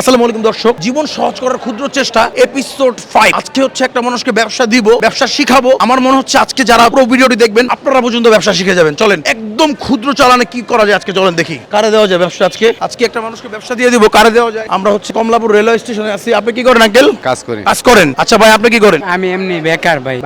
আসসালামু আলাইকুম দর্শক। জীবন সহজ করার ক্ষুদ্র চেষ্টা এপিসোড ফাইভ আজকে হচ্ছে একটা মানুষকে ব্যবসা দিব ব্যবসা শিখাবো। আমার মনে হচ্ছে আজকে যারা পুরো ভিডিওটি দেখবেন আপনারা পর্যন্ত ব্যবসা শিখে যাবেন। চলেন একদম ক্ষুদ্র চালানে কি করা যায় আজকে চলেন দেখি। কারে দেওয়া যায় ব্যবসা আজকে? আজকে একটা মানুষকে ব্যবসা দিয়ে দিব কারে দেওয়া যায়? আমরা হচ্ছে কমলাপুর রেলওয়ে স্টেশনে আছি। আপনি কি করেন আঙ্কেল? কাজ করি। কাজ করেন? আচ্ছা ভাই আপনি কি করেন? আমি এমনি বেকার ভাই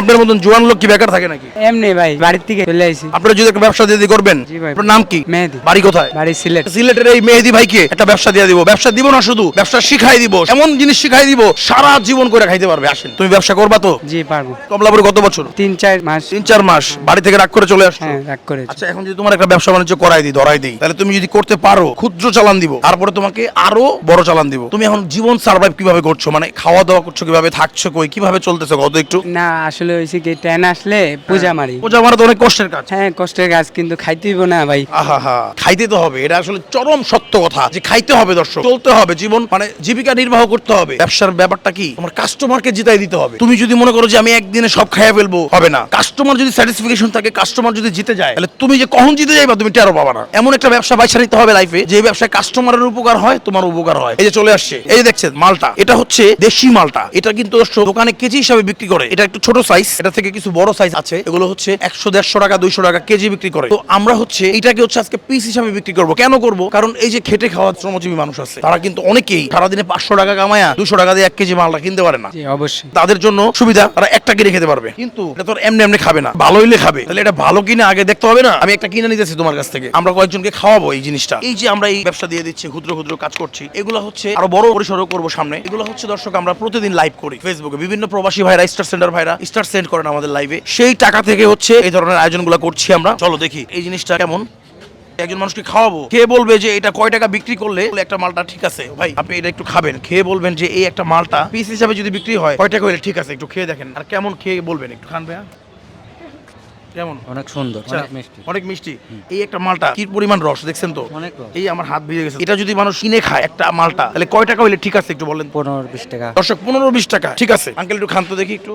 আপনার মতন জোয়ান লোক কি বেকার থাকে নাকি? এমনি ভাই বাড়ির থেকে চলে আইছি। আপনারা যদি একটা ব্যবসা দিয়ে দিয়ে করবেন আপনার নাম কি? মেহেদি। বাড়ি কোথায়? বাড়ি সিলেট। সিলেটের এই মেহেদি ভাইকে একটা ব্যবসা দিয়ে দিব। ব্যবসা দিব না শুধু ব্যবসা শিখাই দিব এমন জিনিস শিখাই দিব সারা জীবন করে খাইতে পারবে। আসেন তুমি ব্যবসা করবা তো? জি পারব। কমলাপুরে কত বছর? তিন চার মাস। তিন চার মাস। বাড়ি থেকে রাগ করে চলে আসছো? হ্যাঁ রাগ করে আচ্ছা এখন যদি তোমার একটা ব্যবসা বাণিজ্য করাই দিই ধরাই দিই তাহলে তুমি যদি করতে পারো ক্ষুদ্র চালান দিব তারপরে তোমাকে আরও বড় চালান দিব। তুমি এখন জীবন সার্ভাইভ কীভাবে করছ? মানে খাওয়া দাওয়া করছ কীভাবে? থাকছো কই? কীভাবে চলতেছো? কত একটু? না আসলে হয়েছে কি ট্রেন আসলে পূজা মারি পূজা মারা তো অনেক কষ্টের কাজ। হ্যাঁ কষ্টের কাজ কিন্তু খাইতেই না ভাই। আহা হা খাইতে তো হবে। এটা আসলে চরম সত্য কথা যে খাইতে হবে দর্শক। চলতে হবে জীবন মানে জীবিকা নির্বাহ করতে হবে। ব্যবসার ব্যাপারটা কি? তোমার কাস্টমারকে জিতাই দিতে হবে। তুমি যদি মনে করো যে আমি একদিনে সব খাইয়া ফেলব, হবে না। কাস্টমার যদি স্যাটিসফিকেশন থাকে কাস্টমার যদি জিতে যায়, তাহলে তুমি যে কখন জিতে যাইবা, তুমি টেরো পাবা না। এমন একটা ব্যবসা বাইসা নিতে হবে লাইফে যে ব্যবসায় কাস্টমারের উপকার হয়, তোমার উপকার হয়। এই যে চলে আসছে। এই দেখছেন, মালটা। এটা হচ্ছে দেশি মালটা। এটা কিন্তু দোকানে কেজি হিসাবে বিক্রি করে। এটা একটু ছোট সাইজ এটা থেকে কিছু বড় সাইজ আছে। এগুলো হচ্ছে একশো, দেড়শো টাকা, দুইশো টাকা কেজি বিক্রি করে। তো আমরা হচ্ছে, এটাকে হচ্ছে আজকে পিস হিসাবে বিক্রি করব। কেন করব? কারণ এই যে খেটে খাওয়া শ্রমজীবী মানুষ আছে, তারা কিন্তু অনেকেই সারাদিনে পাঁচশো টাকা কামায়া দুশো টাকা দিয়ে এক কেজি মালটা কিনতে পারে না। অবশ্যই। তাদের জন্য সুবিধা তারা একটা কিনে খেতে পারবে। কিন্তু এটা তো এমনি এমনি খাবে না। ভালো হইলে খাবে। তাহলে এটা ভালো কিনে আগে দেখতে হবে না? আমি একটা কিনে নিতেছি তোমার কাছ থেকে। আমরা কয়েকজনকে খাওয়াবো এই জিনিসটা। এই যে আমরা এই ব্যবসা দিয়ে দিচ্ছি ক্ষুদ্র ক্ষুদ্র কাজ করছি এগুলো হচ্ছে আরও বড় পরিসরও করব সামনে। এগুলো হচ্ছে দর্শক আমরা প্রতিদিন লাইভ করি ফেসবুকে বিভিন্ন প্রবাসী ভাইরা স্টার সেন্টার ভাইরা স্টার সেন্ড করেন আমাদের লাইভে সেই টাকা থেকে হচ্ছে এই ধরনের আয়োজনগুলো করছি আমরা। চলো দেখি এই জিনিসটা কেমন? একজন মানুষকে খাওয়াবো। কে বলবে যে এটা কয় টাকা বিক্রি করলে একটা মালটা ঠিক আছে? ভাই আপনি এটা একটু খাবেন। খেয়ে বলবেন যে এই একটা মালটা পিস হিসাবে যদি বিক্রি হয় কয় টাকা হলে ঠিক আছে? একটু খেয়ে দেখেন। আর কেমন খেয়ে বলবেন? একটু খান ভাইয়া। কেমন? অনেক সুন্দর আচ্ছা, অনেক মিষ্টি। অনেক মিষ্টি। এই একটা মালটা কি পরিমাণ রস দেখছেন তো? অনেক এই আমার হাত ভিজে গেছে। এটা যদি মানুষ কিনে খায় একটা মালটা তাহলে কয় টাকা হলে ঠিক আছে? একটু বলেন। পনেরো বিশ টাকা। দর্শক পনেরো বিশ টাকা। ঠিক আছে। আঙ্কেল একটু খান তো দেখি একটু।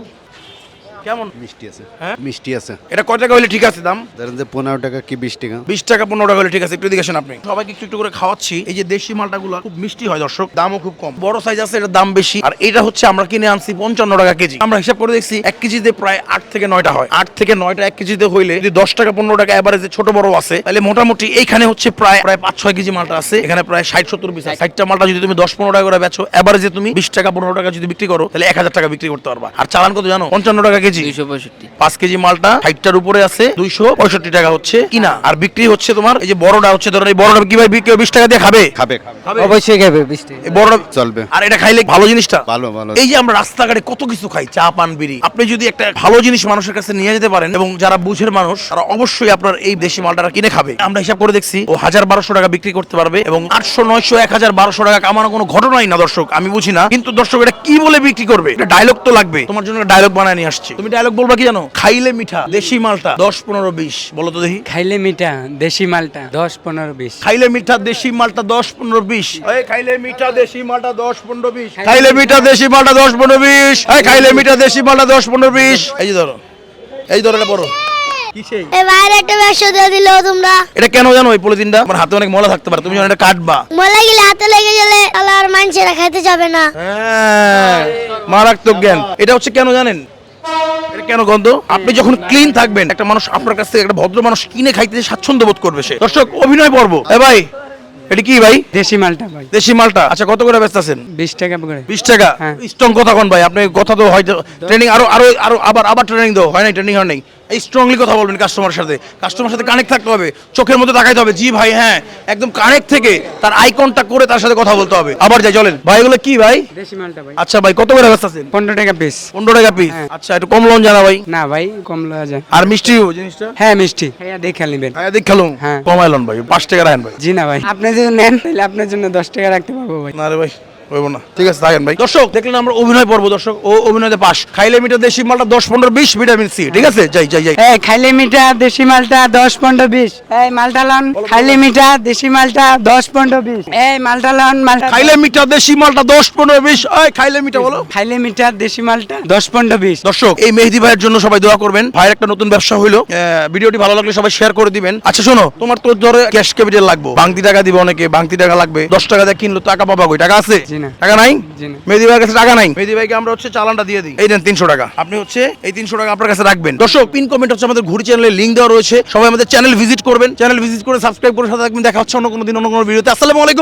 কেমন? মিষ্টি আছে। হ্যাঁ? মিষ্টি আছে। এটা কয় টাকা হলে ঠিক আছে দাম? ধরেন যে পনেরো টাকা কি বিশ টাকা। বিশ টাকা পনেরো টাকা হলে ঠিক আছে। একটু আপনি। সবাইকে একটু একটু করে খাওয়াচ্ছি। এই যে দেশি মালটাগুলো খুব মিষ্টি হয় দর্শক। দামও খুব কম। বড় সাইজ আছে এটার দাম বেশি। আর এটা হচ্ছে আমরা কিনে আনছি পঞ্চান্ন টাকা কেজি। আমরা হিসাব করে দেখছি এক কেজিতে প্রায় আট থেকে নয়টা হয়। আট থেকে নয়টা এক কেজিতে হইলে যদি দশ টাকা পনেরো টাকা এভারেজে ছোট বড় আছে তাহলে মোটামুটি এইখানে হচ্ছে প্রায় প্রায় পাঁচ ছয় কেজি মালটা আছে। এখানে প্রায় ষাট সত্তর পিস ষাটটা মালটা যদি তুমি দশ পনেরো টাকা করে বেচো এভারেজে তুমি বিশ টাকা পনেরো টাকা যদি বিক্রি করো তাহলে এক হাজার টাকা বিক্রি করতে পারবা। আর চালান কত জানো? পঞ্চান্ন টাকা কেজি দুইশো পঁয়ষট্টি। পাঁচ কেজি মালটা ষাটটার উপরে আছে দুইশো পঁয়ষট্টি টাকা হচ্ছে কিনা আর বিক্রি হচ্ছে তোমার এই যে বড়টা হচ্ছে ধরো এই বড়টা কি ভাই বিক্রি বিশ টাকা দিয়ে খাবে? খাবে। খাবে। খাবে অবশ্যই খাবে বিশ টাকা। এই বড়টা চলবে। আর এটা খাইলে ভালো জিনিসটা? ভালো ভালো। এই যে আমরা রাস্তাঘাটে কত কিছু খাই চা পান বিড়ি। আপনি যদি একটা ভালো জিনিস মানুষের কাছে নিয়ে যেতে পারেন এবং যারা বুঝের মানুষ তারা অবশ্যই আপনার এই দেশি মালটা কিনে খাবে। আমরা হিসাব করে দেখছি ও হাজার বারোশো টাকা বিক্রি করতে পারবে এবং আটশো নয়শো এক হাজার বারোশো টাকা কামানো কোনো ঘটনাই না দর্শক। আমি বুঝি না কিন্তু দর্শক এটা কি বলে বিক্রি করবে? এটা ডায়লগ তো লাগবে। তোমার জন্য ডায়লগ বানায় নিয়ে আসছি। তুমি ডায়লগ বলবা কি জানো? খাইলে মিঠা দেশি মালটা। দশ পনেরো বিশ। বলো তো দেখি। খাইলে মিঠা দেশি মালটা। দশ পনেরো বিশ। খাইলে মিঠা দেশি মালটা দশ পনেরো বিশ। খাইলে মিঠা দেশি মালটা দশ পনেরো বিশ। খাইলে মিঠা দেশি মালটা দশ পনেরো বিশ। খাইলে মিঠা দেশি মালটা দশ পনেরো বিশ। এই যে ধরো। এই ধরো বড় তোমরা। এটা কেন জানো এই পলিথিনটা? আমার হাতে অনেক থাকতে পারে। তুমি যখন এটা কাটবা। মলা গেলে হাতে লেগে গেলে আর মানুষেরা খাইতে যাবে না। হ্যাঁ মারাত্মক জ্ঞান। এটা হচ্ছে কেন জানেন? কেন গন্ধ? আপনি যখন ক্লিন থাকবেন একটা মানুষ আপনার কাছ থেকে একটা ভদ্র মানুষ কিনে খাইতে স্বাচ্ছন্দ্য বোধ করবে সে। দর্শক অভিনয় পর্ব। এ ভাই এটা কি ভাই? দেশি মালটা ভাই। দেশি মালটা। আচ্ছা কত করে ব্যস্ত আছেন? বিশ টাকা করে। বিশ টাকা? হ্যাঁ। স্ট্রং কথা কোন ভাই আপনি কথা তো হয়তো ট্রেনিং আরও আরও আরও আবার আবার ট্রেনিং দাও হয় নাই ট্রেনিং হয় নাই। স্ট্রংলি কথা বলবেন কাস্টমারের সাথে। কাস্টমার সাথে কানেক্ট থাকতে হবে চোখের মধ্যে তাকাইতে হবে জি ভাই হ্যাঁ একদম কানেক্ট থেকে তার আই কন্টাক্ট করে তার সাথে কথা বলতে হবে। আবার যাই চলেন। ভাই এগুলো কি ভাই? দেশি মালটা ভাই। আচ্ছা ভাই কত করে ব্যস্ত আছেন? পনেরো টাকা পিস পনেরো টাকা পিস হ্যাঁ। আচ্ছা একটু কম লোন জানা ভাই। না ভাই কম লওয়া যায় আর মিষ্টি জিনিসটা? হ্যাঁ মিষ্টি। হ্যাঁ দেখে নেবেন। হ্যাঁ দেখ খেলুন হ্যাঁ। কমাইলন ভাই পাঁচ টাকা রাখেন ভাই। জি না ভাই। আপনি যদি নেন তাহলে আপনার জন্য দশ টাকা রাখতে পারব ভাই। না রে ভাই। হইব না। ঠিক আছে থাকেন ভাই। দর্শক দেখলেন আমরা অভিনয় পর্ব দর্শক ও অভিনয়তে পাস। খাইলে মিটার দেশি মালটা দশ পনেরো বিশ ভিটামিন সি ঠিক আছে? যাই যাই যাই। এই খাইলে মিঠা দেশি মালটা দশ পনেরো বিশ। এই মালটা লন খাইলে মিঠা দেশি মালটা দশ পনেরো বিশ। এই মালটা লন মালটা খাইলে মিটার দেশি মালটা দশ পনেরো বিশ। ওই খাইলে মিটা বলো। খাইলে মিঠা দেশি মালটা দশ পনেরো বিশ। দর্শক এই মেহেদি ভাইয়ের জন্য সবাই দোয়া করবেন। ভাইয়ের একটা নতুন ব্যবসা হইল। ভিডিওটি ভালো লাগলে সবাই শেয়ার করে দিবেন। আচ্ছা শোনো তোমার তোর ধরে ক্যাশ ক্যাপিটাল লাগবে। বাংতি টাকা দিবে অনেকে বাংতি টাকা লাগবে। দশ টাকা দিয়ে কিনলো টাকা পাবা কই? টাকা আছে? না। টাকা নাই? জি না। মেহেদি ভাইয়ের কাছে টাকা নাই? মেহেদি ভাইকে আমরা হচ্ছে চালানটা দিয়ে দিই। এই তিনশো টাকা। আপনি হচ্ছে এই তিনশো টাকা আপনার কাছে রাখবেন। দর্শক পিন কমেন্ট হচ্ছে আমাদের ঘুরি চ্যানেলের লিঙ্ক দেওয়া রয়েছে। সবাই আমাদের চ্যানেল ভিজিট করবেন। চ্যানেল ভিজিট করে সাবস্ক্রাইব করে সাথে থাকবেন। দেখা হচ্ছে অন্য কোনো দিন অন্য কোনো ভিডিওতে আসসালামু আলাইকুম।